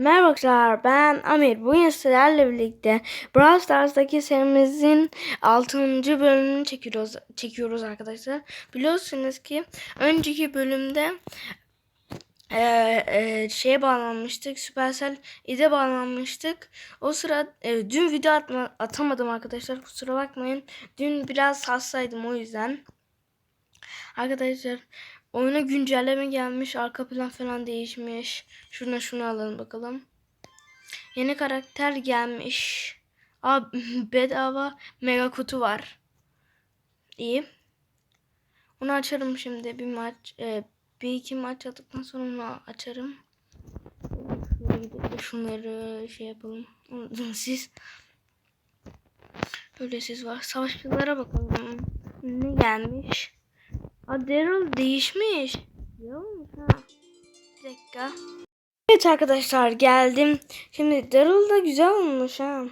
Merhaba arkadaşlar ben Amir. Bugün sizlerle birlikte Brawl Stars'taki serimizin 6. bölümünü çekiyoruz, çekiyoruz arkadaşlar. Biliyorsunuz ki önceki bölümde e, e, şeye bağlanmıştık. Supercell İde bağlanmıştık. O sıra e, dün video atma, atamadım arkadaşlar. Kusura bakmayın. Dün biraz hastaydım o yüzden. Arkadaşlar oyuna güncelleme gelmiş. Arka plan falan değişmiş. Şuna şunu alalım bakalım. Yeni karakter gelmiş. Aa, bedava mega kutu var. İyi. Onu açarım şimdi bir maç. E, bir iki maç attıktan sonra onu açarım. Şunları şey yapalım. Siz Böyle siz var. Savaşçılara bakalım. Ne gelmiş? Aa Daryl değişmiş. Güzel olmuş ha. Bir dakika. Evet arkadaşlar geldim. Şimdi Daryl da güzel olmuş ha.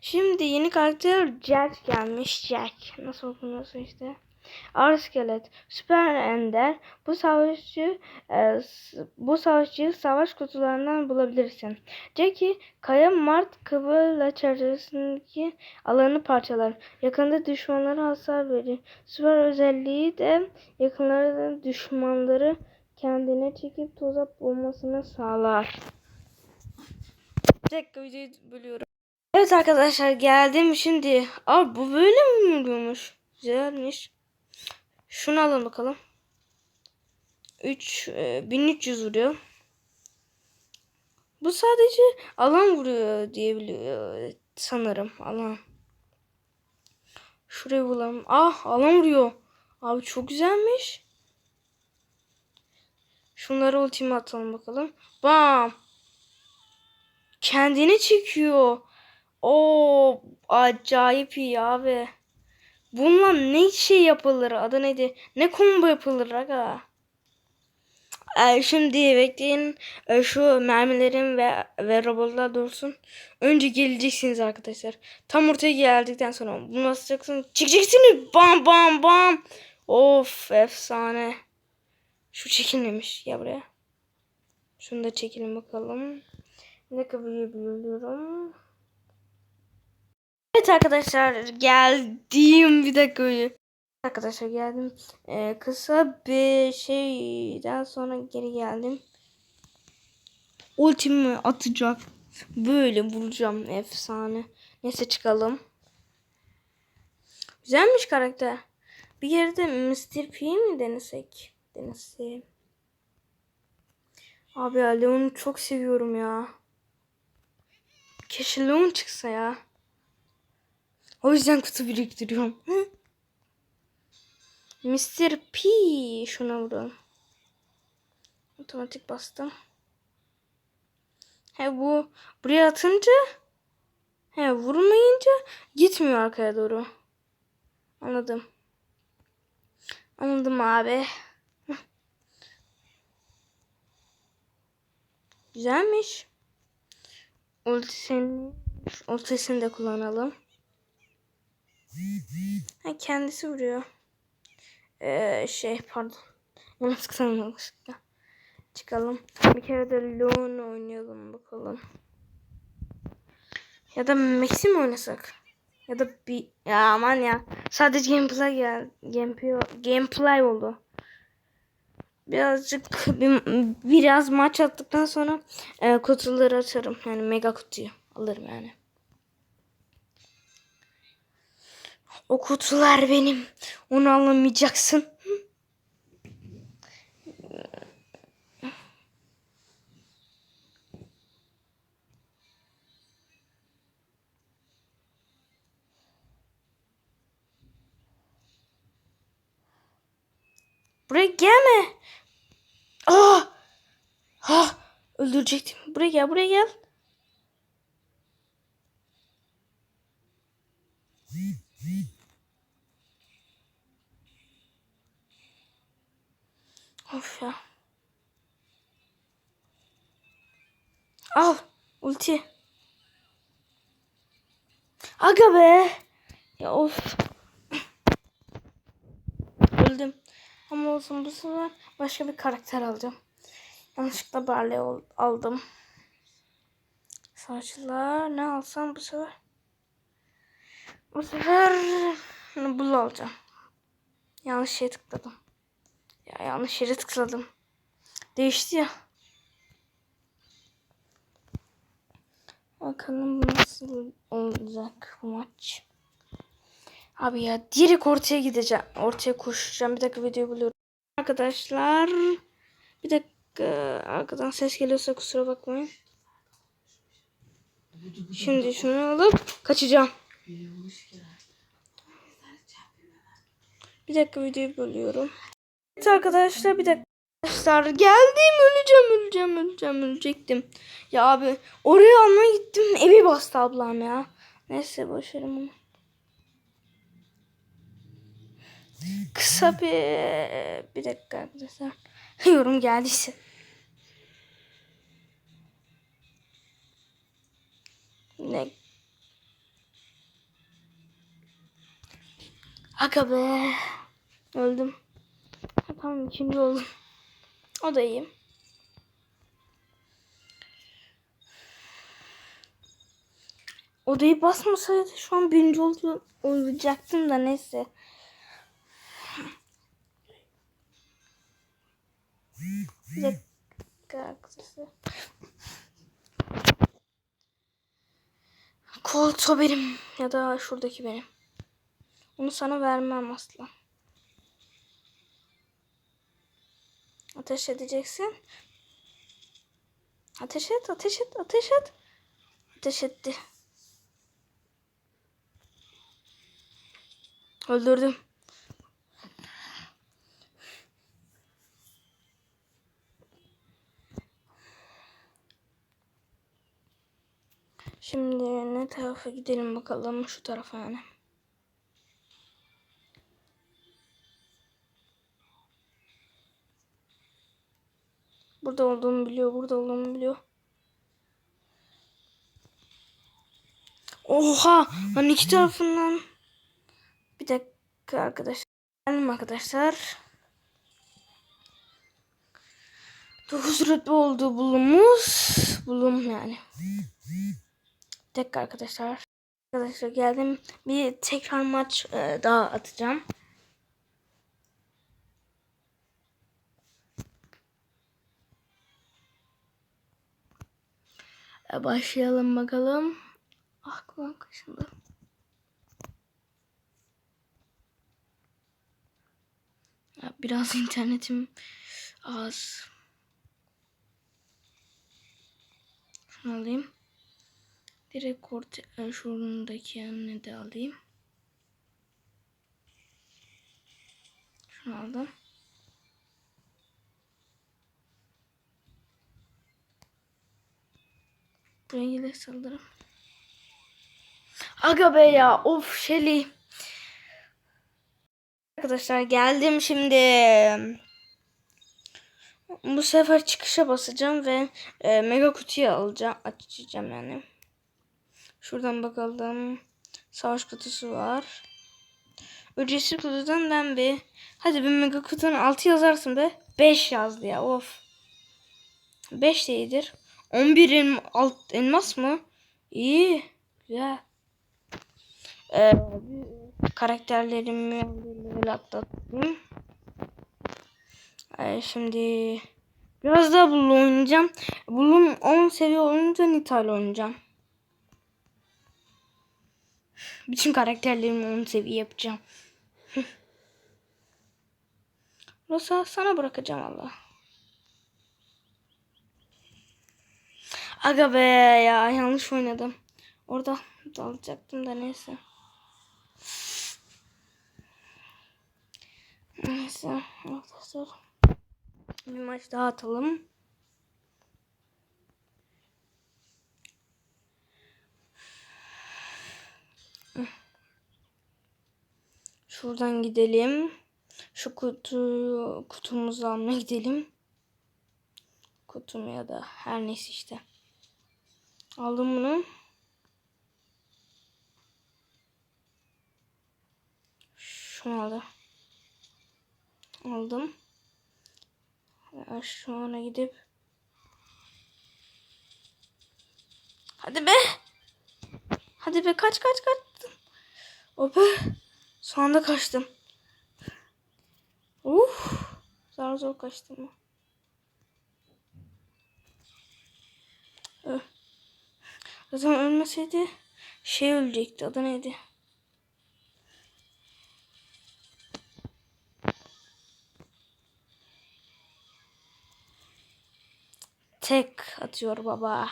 Şimdi yeni karakter Jack gelmiş. Jack. Nasıl okunuyorsa işte. Arskelet, Süper Ender. Bu savaşçı e, bu savaşçıyı savaş kutularından bulabilirsin. Jackie, Kaya Mart kıvırla çevresindeki alanı parçalar. Yakında düşmanlara hasar verir. Süper özelliği de yakınlarda düşmanları kendine çekip tuzak bulmasını sağlar. Dakika videoyu bölüyorum. Evet arkadaşlar geldim şimdi. Aa bu böyle mi oluyormuş? Güzelmiş. Şunu alın bakalım. 3 e, 1300 vuruyor. Bu sadece alan vuruyor diye biliyor sanırım alan. Şurayı bulalım. Ah alan vuruyor. Abi çok güzelmiş. Şunları ultime atalım bakalım. Bam. Kendini çekiyor. Oo acayip iyi abi. Bununla ne şey yapılır? Adı neydi? Ne combo yapılır aga? Ee, şimdi bekleyin Ee, şu mermilerin ve ve robotlar dursun. Önce geleceksiniz arkadaşlar. Tam ortaya geldikten sonra bunu basacaksınız. Çekeceksiniz. Bam bam bam. Of efsane. Şu çekilmemiş. Ya buraya. Şunu da çekelim bakalım. Ne kadar biliyorum. Evet arkadaşlar geldim bir dakika. Arkadaşlar geldim. Ee, kısa bir şeyden sonra geri geldim. Ultimi atacak. Böyle vuracağım efsane. Neyse çıkalım. Güzelmiş karakter. Bir yerde Mr. P mi denesek? Denesek. Abi Leon'u çok seviyorum ya. Keşke Leon çıksa ya. O yüzden kutu biriktiriyorum. Hı? Mr. P şuna vuralım. Otomatik bastım. He bu buraya atınca he vurmayınca gitmiyor arkaya doğru. Anladım. Anladım abi. Güzelmiş. Ultisini, ultisini de kullanalım. Ha, kendisi vuruyor. Ee, şey pardon. Yanlış yanlışlıkla. Çıkalım. Bir kere de Leon oynayalım bakalım. Ya da Maxi mi oynasak? Ya da bir ya aman ya. Sadece gameplay gel gameplay, gameplay oldu. Birazcık bir, biraz maç attıktan sonra e, kutuları açarım. Yani mega kutuyu alırım yani. O kutular benim. Onu alamayacaksın. Buraya gelme. Ah! Ah! Öldürecektim. Buraya gel, buraya gel. Of ya. Al ulti. Aga be. Ya of. Öldüm. Ama olsun bu sefer başka bir karakter alacağım. Yanlışlıkla Barley aldım. Saçlar ne alsam bu sefer? Bu sefer bul alacağım. Yanlış şeye tıkladım. Ya yanlış yere tıkladım. Değişti ya. Bakalım nasıl olacak bu maç. Abi ya direkt ortaya gideceğim. Ortaya koşacağım. Bir dakika videoyu buluyorum. Arkadaşlar bir dakika arkadan ses geliyorsa kusura bakmayın. Şimdi şunu alıp kaçacağım. Bir dakika videoyu bölüyorum. Evet arkadaşlar bir dakika. Arkadaşlar geldim öleceğim öleceğim öleceğim ölecektim. Ya abi oraya almaya gittim evi bastı ablam ya. Neyse boşverim onu. Kısa bir bir dakika arkadaşlar. Yorum geldiyse. Ne? Aga be. Öldüm. Tamam ikinci oldum. O da iyi. Odayı basmasaydı şu an birinci olacaktım da neyse. Bir dakika. Koltuğu benim ya da şuradaki benim. Onu sana vermem asla. Ateş edeceksin. Ateş et, ateş et, ateş et. Ateş etti. Öldürdüm. Şimdi ne tarafa gidelim bakalım şu tarafa yani. Burada olduğumu biliyor, burada olduğumu biliyor. Oha! Lan iki tarafından. Bir dakika arkadaşlar. Geldim arkadaşlar. 9 rütbe oldu bulumuz. Bulum yani. Bir dakika arkadaşlar. Arkadaşlar geldim. Bir tekrar maç e, daha atacağım. Başlayalım bakalım. Ah kulağım kaşındı. Ya, Biraz internetim az. Şunu alayım. Direkt orta, e, şurundaki yanını da alayım. Şunu aldım. Gelir saldırım. Aga be ya of Shelly. Arkadaşlar geldim şimdi. Bu sefer çıkışa basacağım ve e, mega kutuyu alacağım. Açacağım yani. Şuradan bakalım. Savaş kutusu var. Ücretsiz kutudan ben bir hadi bir mega kutunun 6 yazarsın be. 5 yazdı ya of. 5 de iyidir. 11 elm, alt, elmas mı? İyi. Güzel. Ee, karakterlerimi level atlattım. Ee, şimdi biraz daha Blue oynayacağım. Blue'un 10 seviye olunca Nita ile oynayacağım. Bütün karakterlerimi 10 seviye yapacağım. Rosa sana bırakacağım Allah. Aga be ya yanlış oynadım. Orada dalacaktım da neyse. Neyse arkadaşlar. Bir maç daha atalım. Şuradan gidelim. Şu kutuyu kutumuzu almaya gidelim. Kutum ya da her neyse işte. Aldım bunu. Şunu aldım. Aldım. Şu ana gidip Hadi be. Hadi be kaç kaç kaç. O be. Son anda kaçtım. Uf. Zar zor kaçtım. Öh. Zaten ölmeseydi şey ölecekti. Adı neydi? Tek atıyor baba.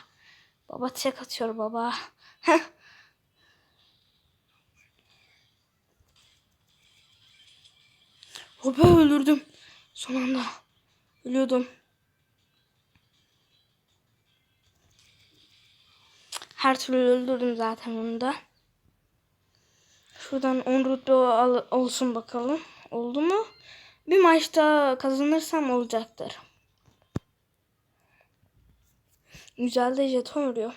Baba tek atıyor baba. Hopa öldürdüm. Son anda. Ölüyordum. Her türlü öldürdüm zaten onu da. Şuradan 10 rütbe olsun bakalım. Oldu mu? Bir maçta kazanırsam olacaktır. Güzel de jeton vuruyor.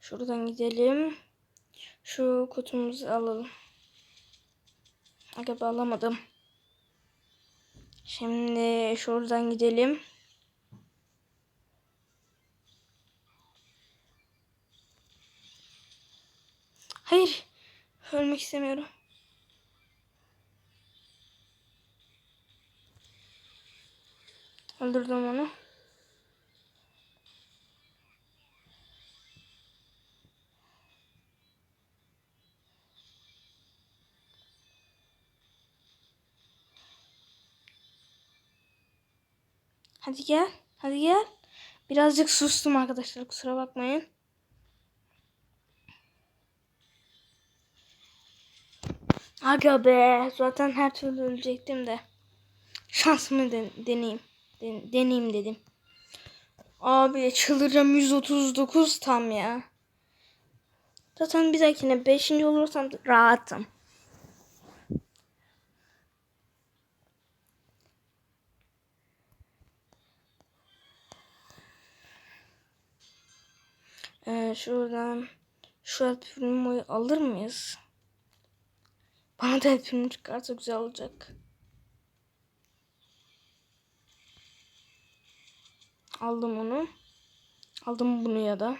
Şuradan gidelim. Şu kutumuzu alalım. Aga alamadım. Şimdi şuradan gidelim. Hayır. Ölmek istemiyorum. Öldürdüm onu. Hadi gel. Hadi gel. Birazcık sustum arkadaşlar. Kusura bakmayın. Aga be. Zaten her türlü ölecektim de. Şansımı den- deneyeyim. Den- deneyeyim dedim. Abi çıldıracağım 139 tam ya. Zaten bir dahakine 5. olursam rahatım. Şuradan şu filmi alır mıyız? Bana da filmi çıkarsa güzel olacak. Aldım onu. Aldım bunu ya da.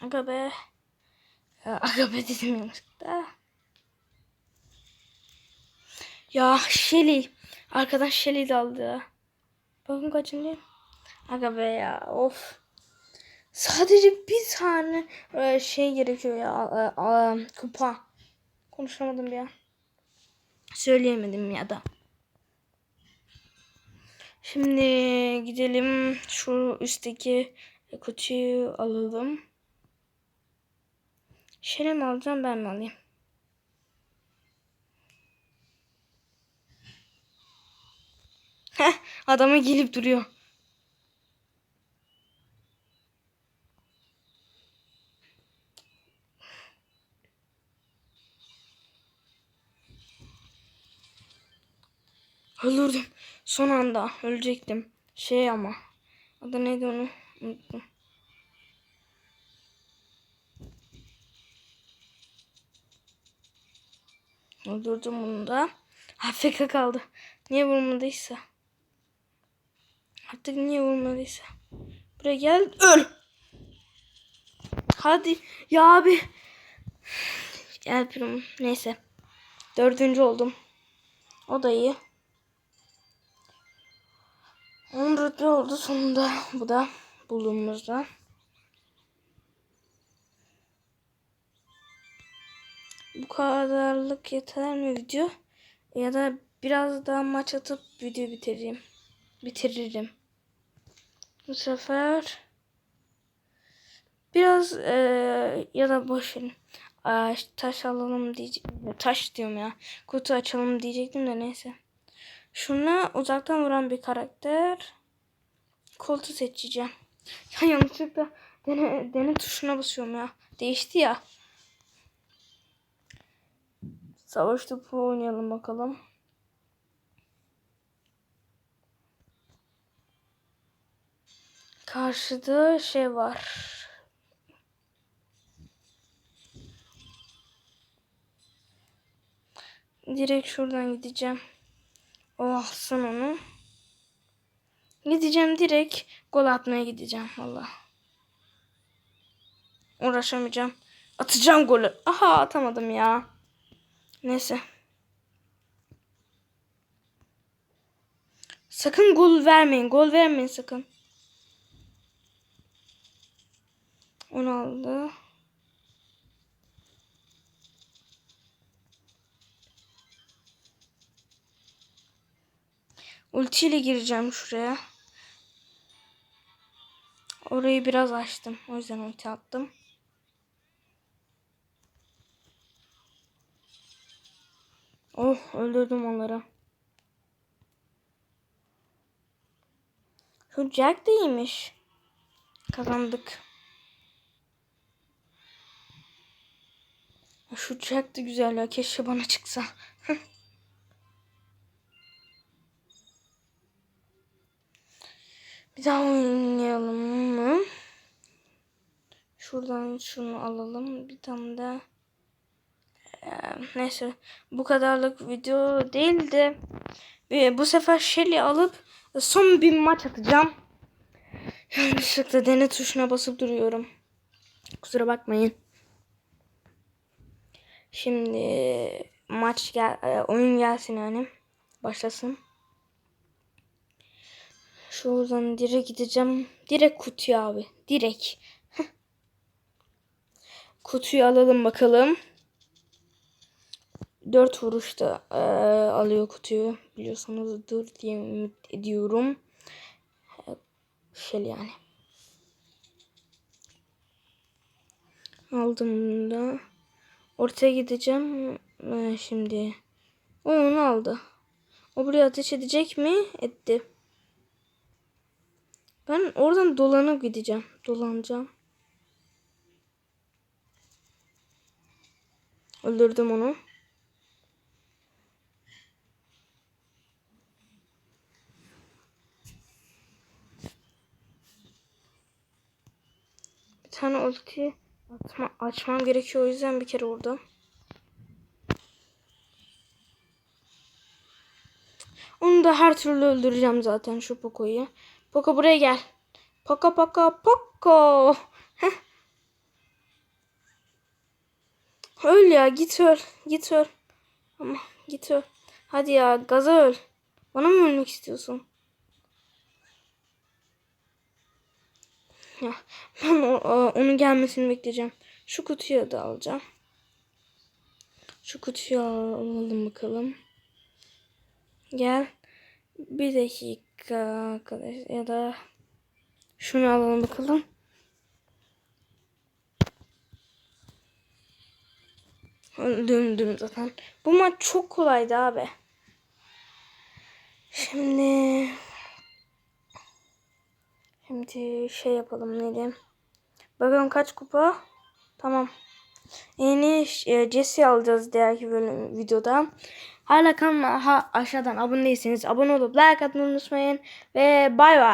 Aga be. Ya, aga be dedim yanlışlıkla. Ya Shelly. Arkadan Shelly daldı. Bakın kaçıncı. Aga be ya of. Sadece bir tane e, şey gerekiyor ya. kupa. Konuşamadım bir an. Söyleyemedim ya da. Şimdi gidelim şu üstteki kutuyu alalım. Şöyle mi alacağım ben mi alayım? Heh, adama gelip duruyor. Öldürdüm. Son anda ölecektim. Şey ama. Adı neydi onu? Unuttum. Öldürdüm bunu da. AFK kaldı. Niye vurmadıysa. Artık niye vurmadıysa. Buraya gel. Öl. Hadi. Ya abi. Gel prim. Neyse. Dördüncü oldum. O da iyi. 10 rütbe oldu sonunda. Bu da bulduğumuzda. Bu kadarlık yeter mi video? Ya da biraz daha maç atıp video bitireyim. Bitiririm. Bu sefer biraz eee, ya da boş verin. Aa, taş alalım diyecektim. Taş diyorum ya. Kutu açalım diyecektim de neyse. Şuna uzaktan vuran bir karakter. Koltu seçeceğim. Ya yanlışlıkla dene, dene tuşuna basıyorum ya. Değişti ya. Savaş topu oynayalım bakalım. Karşıda şey var. direkt şuradan gideceğim. O alsın onu. Gideceğim direkt gol atmaya gideceğim valla. Uğraşamayacağım. Atacağım golü. Aha atamadım ya. Neyse. Sakın gol vermeyin. Gol vermeyin sakın. Onu aldı. Ultiyle gireceğim şuraya. Orayı biraz açtım. O yüzden ulti attım. Oh öldürdüm onları. Şu Jack de. Kazandık. Şu de güzel ya. Keşke bana çıksa. Bir daha oynayalım mı? Şuradan şunu alalım. Bir tane de Ee, neyse bu kadarlık video değildi. Ee, bu sefer Shelly alıp son bir maç atacağım. Yanlışlıkla dene tuşuna basıp duruyorum. Kusura bakmayın. Şimdi maç gel e, oyun gelsin yani. Başlasın. Şuradan direkt gideceğim. Direkt kutuya abi. Direkt. Kutuyu alalım bakalım. 4 vuruşta e, alıyor kutuyu. Biliyorsunuzdur diye ümit ediyorum. Şöyle yani. Aldım da. Ortaya gideceğim. E, şimdi. O onu aldı. O buraya ateş edecek mi? Etti. Ben oradan dolanıp gideceğim. Dolanacağım. Öldürdüm onu. Bir tane ulti atma, açmam gerekiyor o yüzden bir kere orada. Onu da her türlü öldüreceğim zaten şu Poco'yu. Poco buraya gel. Poco Poco Poco. Öl ya git öl. Git öl. Ama git öl. Hadi ya gaza öl. Bana mı ölmek istiyorsun? Ya ben o, o- onun gelmesini bekleyeceğim. Şu kutuyu da alacağım. Şu kutuyu alalım bakalım. Gel. Bir dakika arkadaş ya da şunu alalım bakalım. Öldürdüm zaten. Bu maç çok kolaydı abi. Şimdi Şimdi şey yapalım ne diyeyim. Bakalım kaç kupa? Tamam. Yeni e, Jesse alacağız diğerki bölüm videoda. Hala kanalıma aşağıdan abone değilseniz abone olup like atmayı unutmayın. Ve bay bay.